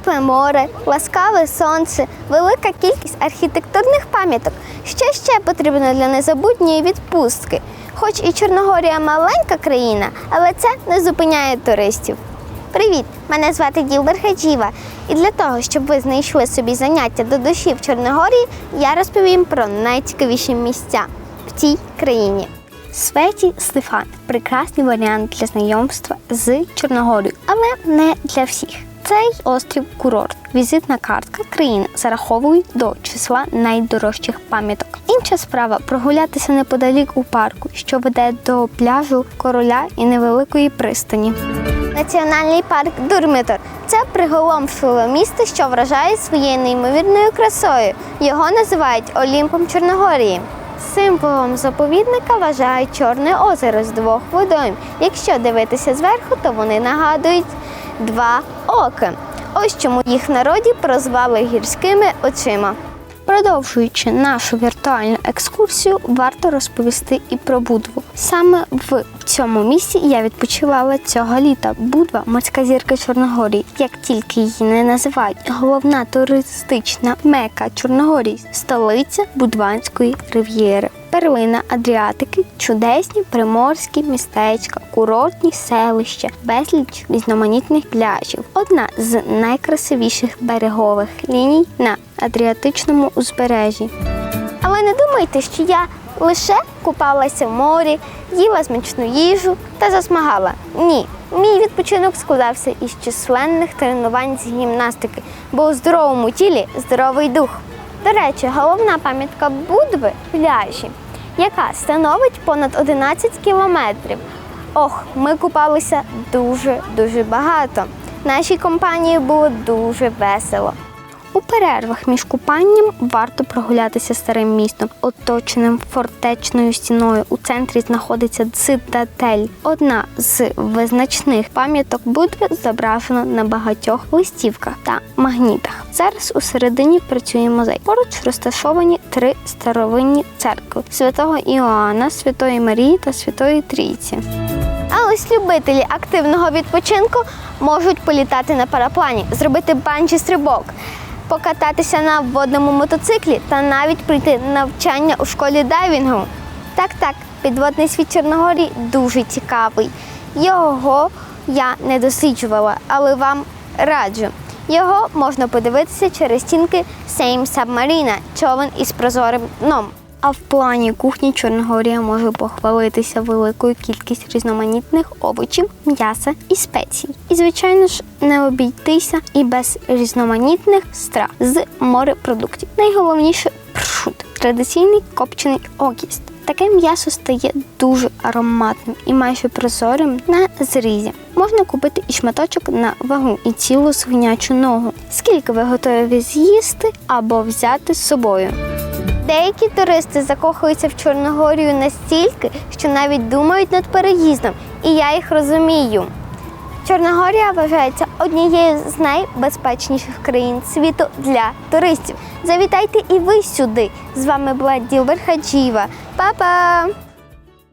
тепле море, ласкаве сонце, велика кількість архітектурних пам'яток. Що ще потрібно для незабутньої відпустки? Хоч і Чорногорія маленька країна, але це не зупиняє туристів. Привіт! Мене звати Ділбер Хаджіва. І для того, щоб ви знайшли собі заняття до душі в Чорногорії, я розповім про найцікавіші місця в цій країні. Светі Стефан прекрасний варіант для знайомства з Чорногорією, але не для всіх. Цей острів курорт, візитна картка країни зараховують до числа найдорожчих пам'яток. Інша справа прогулятися неподалік у парку, що веде до пляжу короля і невеликої пристані. Національний парк Дурмитор це приголомшливе місто, що вражає своєю неймовірною красою. Його називають Олімпом Чорногорії. Символом заповідника вважають Чорне озеро з двох водойм. Якщо дивитися зверху, то вони нагадують два оки. Ось чому їх народі прозвали гірськими очима. Продовжуючи нашу віртуальну екскурсію, варто розповісти і про Будву. Саме в цьому місці я відпочивала цього літа. Будва морська зірка Чорногорії. Як тільки її не називають, головна туристична мека Чорногорії, столиця Будванської рив'єри. Перлина Адріатики, чудесні приморські містечка, курортні селища, безліч різноманітних пляжів. Одна з найкрасивіших берегових ліній на Адріатичному узбережжі. Але не думайте, що я лише купалася в морі, їла смачну їжу та засмагала. Ні, мій відпочинок складався із численних тренувань з гімнастики, бо у здоровому тілі здоровий дух. До речі, головна пам'ятка Будви пляжі, яка становить понад 11 кілометрів. Ох, ми купалися дуже-дуже багато. Нашій компанії було дуже весело. У перервах між купанням варто прогулятися старим містом, оточеним фортечною стіною. У центрі знаходиться цитатель. Одна з визначних пам'яток Будви зображена на багатьох листівках та магнітах. Зараз у середині працює музей. Поруч розташовані три старовинні церкви святого Іоанна, Святої Марії та Святої Трійці. А ось любителі активного відпочинку можуть політати на параплані, зробити банджі стрибок, покататися на водному мотоциклі та навіть пройти навчання у школі дайвінгу. Так, так, підводний світ Чорногорії дуже цікавий. Його я не досліджувала, але вам раджу. Його можна подивитися через стінки Сейм Сабмаріна, човен із прозорим дном. А в плані кухні Чорногорія може похвалитися великою кількістю різноманітних овочів, м'яса і спецій. І, звичайно ж, не обійтися і без різноманітних страв з морепродуктів. Найголовніше пршут традиційний копчений окіст. Таке м'ясо стає дуже ароматним і майже прозорим на зрізі. Можна купити і шматочок на вагу, і цілу свинячу ногу. Скільки ви готові з'їсти або взяти з собою? Деякі туристи закохуються в Чорногорію настільки, що навіть думають над переїздом, і я їх розумію. Чорногорія вважається однією з найбезпечніших країн світу для туристів. Завітайте і ви сюди. З вами була Ділбер Хаджіва. Па-па!